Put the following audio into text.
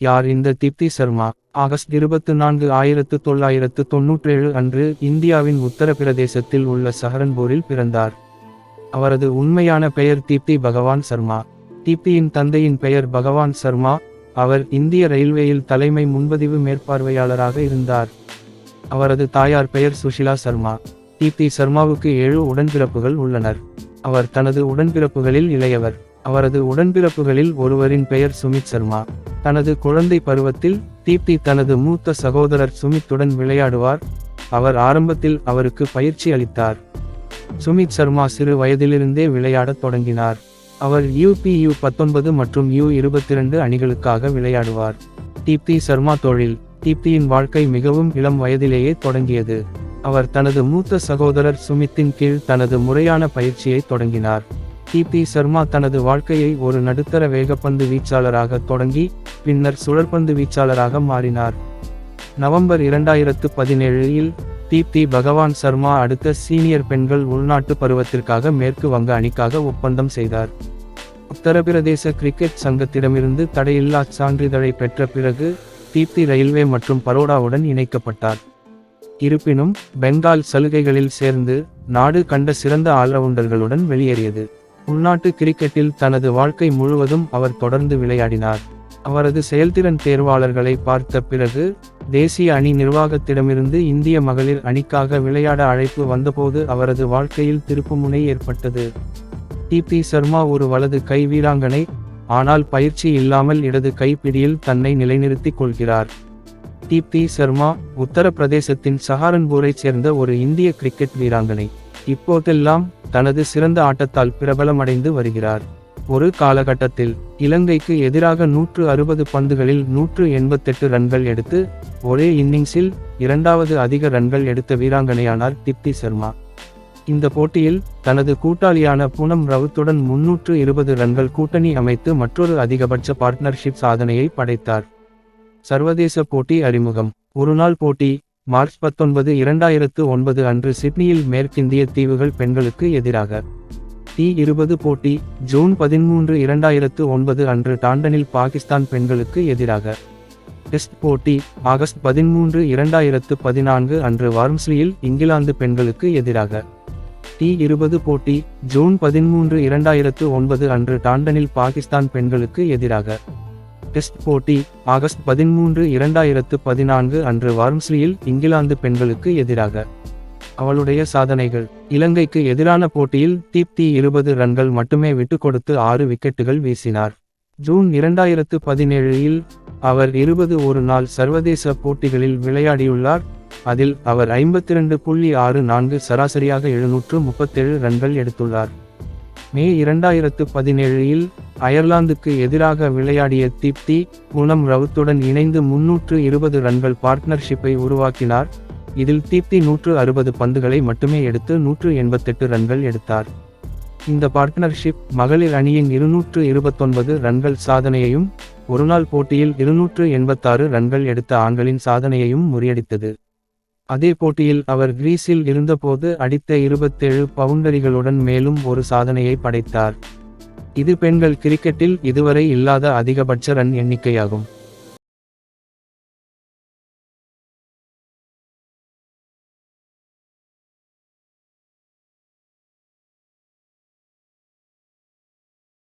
யார் இந்த தீப்தி சர்மா? ஆகஸ்ட் இருபத்து நான்கு ஆயிரத்து தொள்ளாயிரத்து தொன்னூற்றேழு அன்று இந்தியாவின் உத்தரப்பிரதேசத்தில் உள்ள சஹரன்பூரில் பிறந்தார். அவரது உண்மையான பெயர் தீப்தி பகவான் சர்மா. தீப்தியின் தந்தையின் பெயர் பகவான் சர்மா. அவர் இந்திய ரயில்வேயில் தலைமை முன்பதிவு மேற்பார்வையாளராக இருந்தார். அவரது தாயார் பெயர் சுஷிலா சர்மா. தீப்தி சர்மாவுக்கு ஏழு உடன்பிறப்புகள் உள்ளனர். அவர் தனது உடன்பிறப்புகளில் இளையவர். அவரது உடன்பிறப்புகளில் ஒருவரின் பெயர் சுமித் சர்மா. தனது குழந்தை பருவத்தில் தீப்தி தனது மூத்த சகோதரர் சுமித்துடன் விளையாடுவார். அவர் ஆரம்பத்தில் அவருக்கு பயிற்சி அளித்தார். சுமித் சர்மா சிறு வயதிலிருந்தே விளையாடத் தொடங்கினார். அவர் யூபி யூ பத்தொன்பது மற்றும் யூ இருபத்திரண்டு அணிகளுக்காக விளையாடுவார். தீப்தி சர்மா தொழில் தீப்தியின் வாழ்க்கை மிகவும் இளம் வயதிலேயே தொடங்கியது. அவர் தனது மூத்த சகோதரர் சுமித்தின் கீழ் தனது முறையான பயிற்சியை தொடங்கினார். கீர்த்தி சர்மா தனது வாழ்க்கையை ஒரு நடுத்தர வேகப்பந்து வீச்சாளராக தொடங்கி பின்னர் சுழற்பந்து வீச்சாளராக மாறினார். நவம்பர் இரண்டாயிரத்து பதினேழில் தீப்தி பகவான் சர்மா அடுத்த சீனியர் பெண்கள் உள்நாட்டு பருவத்திற்காக மேற்கு வங்க அணிக்காக ஒப்பந்தம் செய்தார். உத்தரப்பிரதேச கிரிக்கெட் சங்கத்திடமிருந்து தடையில்லா சான்றிதழை பெற்ற பிறகு தீப்தி ரயில்வே மற்றும் பரோடாவுடன் இணைக்கப்பட்டார். இருப்பினும் பெங்கால் சலுகைகளில் சேர்ந்து நாடு கண்ட சிறந்த ஆல்ரவுண்டர்களுடன் வெளியேறியது. உள்நாட்டு கிரிக்கெட்டில் தனது வாழ்க்கை முழுவதும் அவர் தொடர்ந்து விளையாடினார். அவரது செயல்திறன் தேர்வாளர்களை பார்த்த பிறகு தேசிய அணி நிர்வாகத்திடமிருந்து இந்திய மகளிர் அணிக்காக விளையாட அழைப்பு வந்தபோது அவரது வாழ்க்கையில் திருப்புமுனை ஏற்பட்டது. டிபி சர்மா ஒரு வலது கை வீராங்கனை ஆனால் பயிற்சி இல்லாமல் இடது கைப்பிடியில் தன்னை நிலைநிறுத்திக் கொள்கிறார். டிபி சர்மா உத்தரப்பிரதேசத்தின் சஹாரன்பூரைச் சேர்ந்த ஒரு இந்திய கிரிக்கெட் வீராங்கனை. இப்போதெல்லாம் தனது சிறந்த ஆட்டத்தால் பிரபலமடைந்து வருகிறார். ஒரு காலகட்டத்தில் இலங்கைக்கு எதிராக நூற்று அறுபது பந்துகளில் நூற்று எண்பத்தெட்டு ரன்கள் எடுத்து ஒரே இன்னிங்ஸில் இரண்டாவது அதிக ரன்கள் எடுத்த வீராங்கனையானார் திப்தி சர்மா. இந்த போட்டியில் தனது கூட்டாளியான பூனம் ரவுத்துடன் முன்னூற்று இருபது ரன்கள் கூட்டணி அமைத்து மற்றொரு அதிகபட்ச பார்ட்னர்ஷிப் சாதனையை படைத்தார். சர்வதேச போட்டி அறிமுகம். ஒருநாள் போட்டி மார்ச் பத்தொன்பது இரண்டாயிரத்து ஒன்பது அன்று சிட்னியில் மேற்கிந்திய தீவுகள் பெண்களுக்கு எதிராக டி இருபது போட்டி ஜூன் பதிமூன்று இரண்டாயிரத்து ஒன்பது அன்று டாண்டனில் பாகிஸ்தான் பெண்களுக்கு எதிராக டெஸ்ட் போட்டி ஆகஸ்ட் பதிமூன்று இரண்டாயிரத்து பதினான்கு அன்று வார்ம்ஸ்லியில் இங்கிலாந்து பெண்களுக்கு எதிராக டி இருபது போட்டி ஜூன் பதிமூன்று இரண்டாயிரத்து ஒன்பது அன்று டாண்டனில் பாகிஸ்தான் பெண்களுக்கு எதிராக டெஸ்ட் போட்டி ஆகஸ்ட் பதிமூன்று இரண்டாயிரத்து பதினான்கு அன்று வார்ம்ஸ்லியில் இங்கிலாந்து பெண்களுக்கு எதிராக அவளுடைய சாதனைகள். இலங்கைக்கு எதிரான போட்டியில் தீப்தி இருபது ரன்கள் மட்டுமே விட்டு கொடுத்து ஆறு விக்கெட்டுகள் வீசினார். ஜூன் இரண்டாயிரத்து பதினேழில் அவர் இருபது ஒரு நாள் சர்வதேச போட்டிகளில் விளையாடியுள்ளார். அதில் அவர் ஐம்பத்தி ரெண்டு புள்ளி ஆறு நான்கு சராசரியாக எழுநூற்று முப்பத்தேழு ரன்கள் எடுத்துள்ளார். மே இரண்டாயிரத்து பதினேழில் அயர்லாந்துக்கு எதிராக விளையாடிய தீப்தி குணம் ரவுத்துடன் இணைந்து முன்னூற்று இருபது ரன்கள் பார்ட்னர்ஷிப்பை உருவாக்கினார். இதில் தீப்தி நூற்று அறுபது பந்துகளை மட்டுமே எடுத்து நூற்று எண்பத்தெட்டு ரன்கள் எடுத்தார். இந்த பார்ட்னர்ஷிப் மகளிர் அணியின் இருநூற்று இருபத்தொன்பது ரன்கள் சாதனையையும் ஒருநாள் போட்டியில் இருநூற்று எண்பத்தாறு ரன்கள் எடுத்த ஆண்களின் சாதனையையும் முறியடித்தது. அதே போட்டியில் அவர் கிரீஸில் இருந்தபோது அடித்த இருபத்தேழு பவுண்டரிகளுடன் மேலும் ஒரு சாதனையை படைத்தார். இது பெண்கள் கிரிக்கெட்டில் இதுவரை இல்லாத அதிகபட்ச ரன் எண்ணிக்கையாகும்.